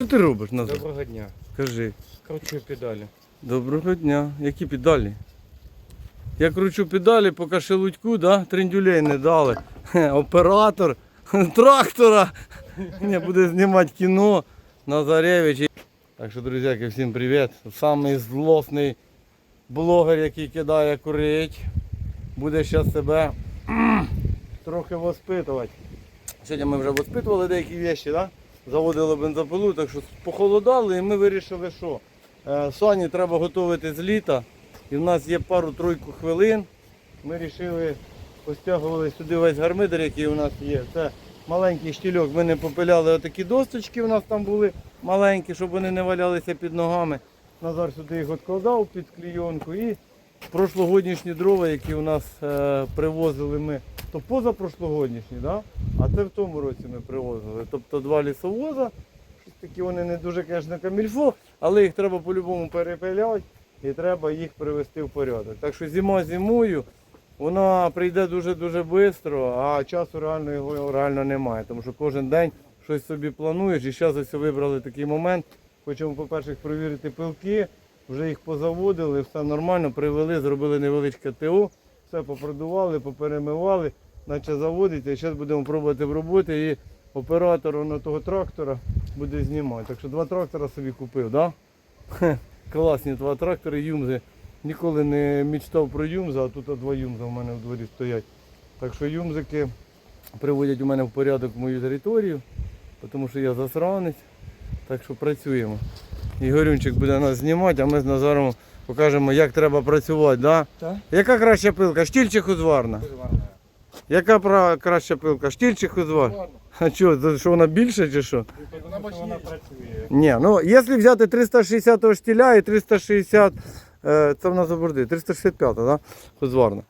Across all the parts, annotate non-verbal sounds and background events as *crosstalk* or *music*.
Що ти робиш Назар? Доброго дня. Кажи. Кручу педалі. Доброго дня. Які педалі? Я кручу педалі, поки шелудьку, да? трендюлей не дали. Хе, Оператор трактора. Не буде знімати кіно Назаревич. Так що, друзяки, всім привіт. Самий злосний блогер, який кидає курить. Буде зараз себе трохи воспитувати. Сьогодні ми вже воспитували деякі речі, да? Заводили бензопилу, так що похолодали і ми вирішили, що е, Соні треба готувати з літа. І в нас є пару-тройку хвилин. Ми вирішили, постягували сюди весь гармидер, який у нас є. Це маленький штільок. Ми не попиляли отакі досточки, у нас там були маленькі, щоб вони не валялися під ногами. Назар сюди їх відкладав під клійонку і прошлогоднішні дрова, які у нас е, привозили ми, то позапрошлогоднішні, да? А це в тому році ми привозили. Тобто два лісовоза. Такі вони не дуже, звісно, камільфо, але їх треба по-любому перепиляти і треба їх привести в порядок. Так що зима зимою, вона прийде дуже-дуже швидко, а часу реально його реально немає. Тому що кожен день щось собі плануєш. І зараз ось вибрали такий момент. Хочемо, по-перше, перевірити пилки, вже їх позаводили, все нормально, привели, зробили невеличке ТО, все попродували, поперемивали, наче заводиться. І зараз будемо пробувати в роботі і оператор воно того трактора буде знімати. Так що два трактора собі купив, да? Хе, Класні два трактори, юмзи. Ніколи не мечтав про юмза, а тут два юмза в мене в дворі стоять. Так що юмзики приводять у мене в порядок мою територію, тому що я засранець. Так що працюємо. Ігорюнчик буде нас знімати, а ми з Назаром покажемо, як треба працювати. Да? Так. Яка краща пилка, штіль чи хузварна? Яка краща пилка, штіль чи хузвар? А що, що вона більша чи що? Вона вона працює. Ні, ну якщо взяти 360 штіля і 360, е, це в нас заборди, 365, да? хузварна.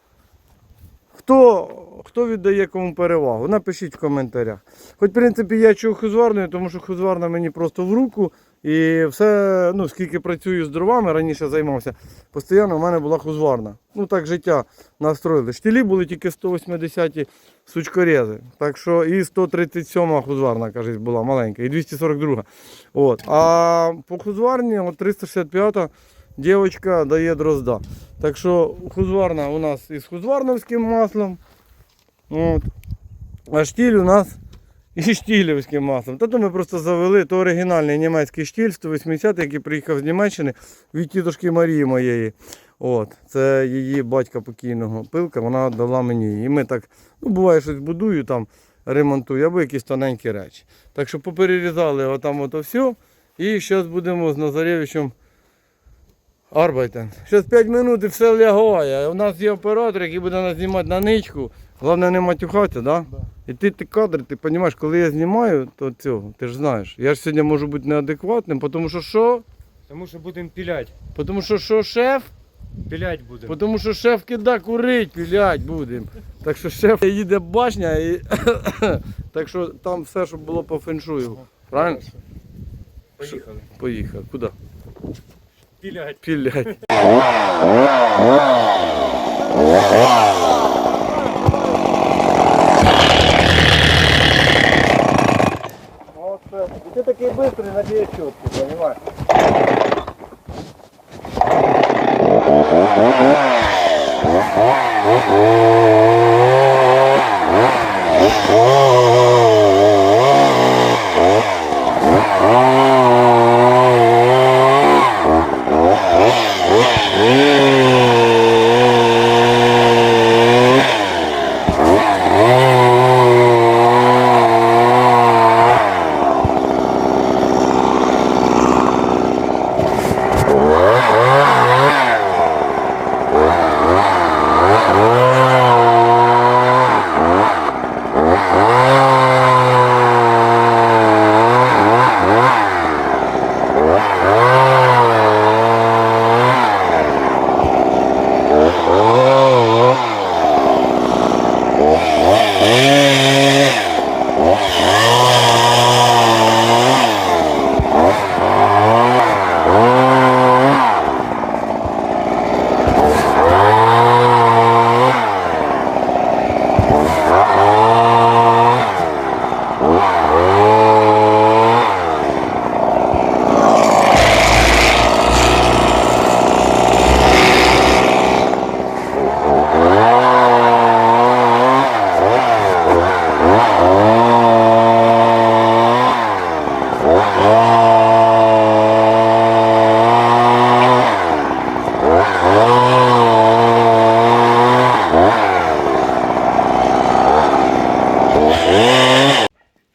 Хто, хто віддає кому перевагу? Напишіть в коментарях. Хоч, в принципі, я чув хузварною, тому що хузварна мені просто в руку. І все, ну, скільки працюю з дровами, раніше займався, постійно в мене була хузварна. Ну так життя настроїли. Штілі були тільки 180 сучкорези. Так що і 137 хузварна, кажуть, була маленька, і 242. От. А по хузварні от 365 дівчинка дає дрозда. Так що хузварна у нас із хузварновським маслом. От. А штіль у нас і штілівським маслом. Та ми просто завели, то оригінальний німецький штіль 180, який приїхав з Німеччини від тітушки Марії моєї. От, це її батька покійного пилка, вона дала мені. І ми так, ну буває, щось будую там, ремонтую, або якісь тоненькі речі. Так що поперерізали отам ото все. І зараз будемо з Назаревичем Арбайтен. Зараз 5 минут і все лягає. У нас є оператор, який буде нас знімати на ничку. Головне не матюхатися, да? Да. І ти, ти кадр, ти розумієш, коли я знімаю, то цього, ти ж знаєш. Я ж сьогодні можу бути неадекватним, тому що що? Тому що будемо пілять. Тому що що шеф? Пілять будемо. Тому що шеф кида курить, пілять будемо. Так що шеф їде башня і *coughs* так що там все, щоб було по феншую. Правильно? Поїхали. Поїхав. Куди? Пілять. Пілять. *laughs* yok. Tüfeği var. Oh,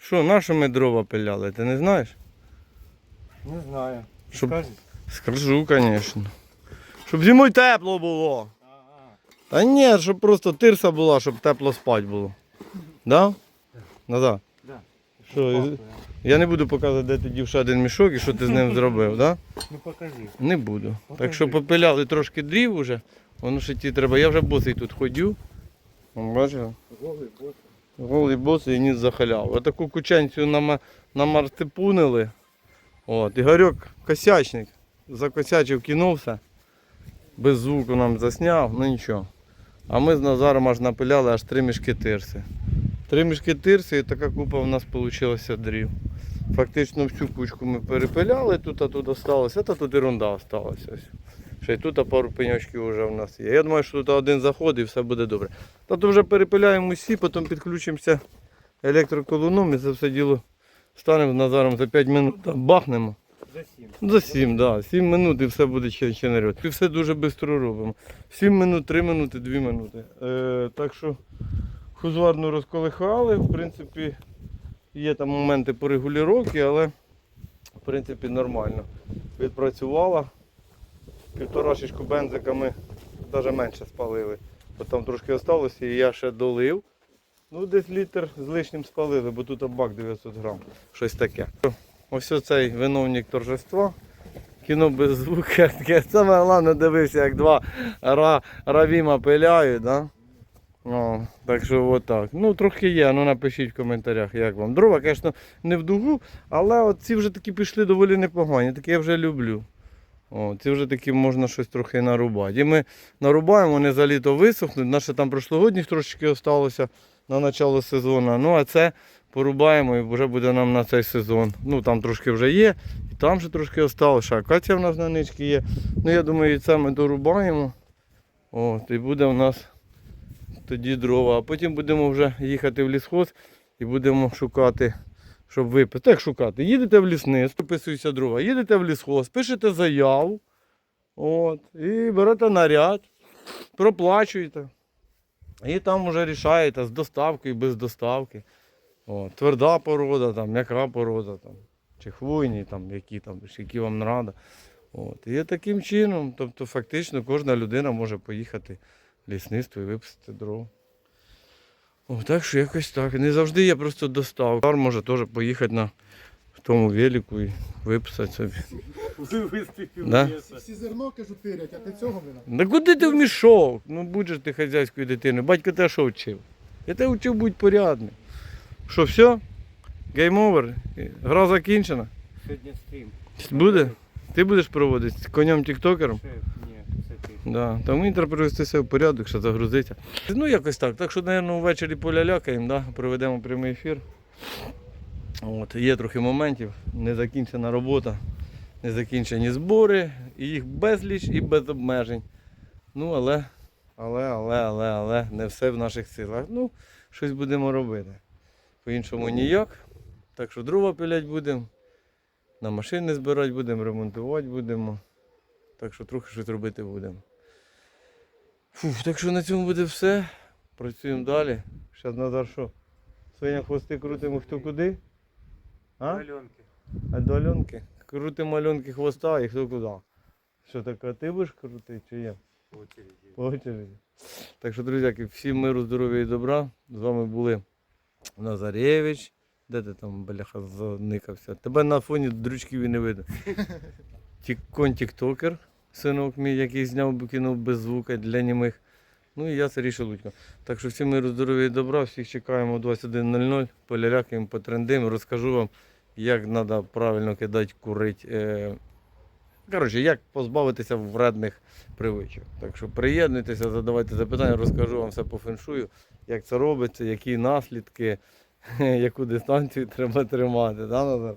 Що, на що ми дрова пиляли, ти не знаєш? Не знаю. Щоб-. Скажу, звісно. Щоб зимою тепло було. Та ні, щоб просто тирса була, щоб тепло спати було. Да? Назад. Да. Що, я не буду показувати, де ти дів ще один мішок і що ти з ним зробив, да? Ну покажи. Не буду. Покажи. Так що попиляли трошки дрів уже, воно ще ті треба. Я вже босий тут ходю. Бачив? Голий бос. І ніс захаляв. Отаку кученцю нама- намартипунили. От. Ігорьок косячник. Закосячив, кинувся. Без звуку нам засняв, ну нічого. А ми з Назаром аж напиляли аж три мішки тирси. Три мішки тирси і така купа в нас вийшла дрів. Фактично всю кучку ми перепиляли, тут а тут осталося, та тут ерунда осталася. Ще й тут пару пеньочків вже в нас є. Я думаю, що тут один заход і все буде добре. Та то вже перепиляємо усі, потім підключимося електроколоном і це все діло станемо з Назаром за 5 минут бахнемо. За сім. За 7, так. Да. 7 минут і все буде ще, ще наряд. І все дуже швидко робимо. 7 минут, 3 минути, 2 минути. Е, так що хузварну розколихали. В принципі, є там моменти по регулювання, але в принципі нормально. Відпрацювала. Півторашечку бензика ми навіть менше спалили. Бо там трошки залишилося і я ще долив. Ну, десь літр з лишнім спалили, бо тут бак 900 грам. Щось таке. Ось оцей виновник торжества. Кіно без звука. Таке саме головне дивився, як два ра, равіма пиляють. Да? О, так що отак. Ну, трохи є, ну напишіть в коментарях, як вам. Дрова, звісно, не в дугу, але от ці вже такі пішли доволі непогані, такі я вже люблю. О, ці вже такі можна щось трохи нарубати. І ми нарубаємо, вони за літо висохнуть. Наше там прошлогодніх трошечки залишилося на початку сезону. Ну а це порубаємо і вже буде нам на цей сезон. Ну там трошки вже є, і там ще трошки. Ще акація в нас на ничці є. Ну я думаю, і це ми дорубаємо. От, і буде у нас тоді дрова. А потім будемо вже їхати в лісхоз і будемо шукати, щоб випити. Так шукати. Їдете в лісництво, виписуються дрова, їдете в лісхоз, пишете заяву. От, і берете наряд, проплачуєте. І там вже рішаєте з доставкою, без доставки. От, тверда порода, там, м'яка порода, там, чи хвойні, там, які, там, які вам треба. От. І таким чином, тобто фактично кожна людина може поїхати в лісництво і виписати дров. О, так що якось так. Не завжди є просто доставка. Кар може теж поїхати на в тому велику і виписати собі. Да? Всі зерно кажуть тирять, а ти цього вина. Да куди ти в мішок? Ну будь же ти хазяйською дитиною. Батько тебе що вчив? Я тебе вчив бути порядним. Що, все? Гейм овер? Гра закінчена? Сьогодні стрім. Буде? Ти будеш проводити з конем тіктокером? Ні. Да. Мені треба привести себе в порядок, що загрузиться. Ну якось так. Так що, мабуть, ввечері полялякаємо, да? проведемо прямий ефір. От, є трохи моментів, не закінчена робота, не закінчені збори, і їх безліч і без обмежень. Ну, але, але, але, але, але не все в наших силах. Ну, щось будемо робити. По-іншому ніяк. Так що дрова пилять будемо, на машини збирати будемо, ремонтувати будемо. Так що трохи щось робити будемо. Фух, так що на цьому буде все. Працюємо далі. Зараз Назар що? Свиня хвости крутимо хто куди? А? А до Альонки? Крутимо Альонки хвоста і хто куди. Що таке, ти будеш крутити чи я? по очереді. По очереді. Так що, друзяки, всім миру, здоров'я і добра. З вами були Назарєвич. Де ти там, бляха, заникався? Тебе на фоні дрючків і не видно. Тікон тіктокер, синок мій, який зняв кіно без звука для німих. Ну і я Сергій Шелудько. Так що всім миру, здоров'я і добра, всіх чекаємо о 21.00, полярякаємо, потрендимо, розкажу вам, як треба правильно кидати, курити. Е... Коротше, як позбавитися вредних привичок. Так що приєднуйтеся, задавайте запитання, розкажу вам все по феншую, як це робиться, які наслідки, *laughs* яку дистанцію треба тримати. Да, Назар?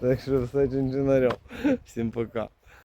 Так що все чинчинарем. Всім пока.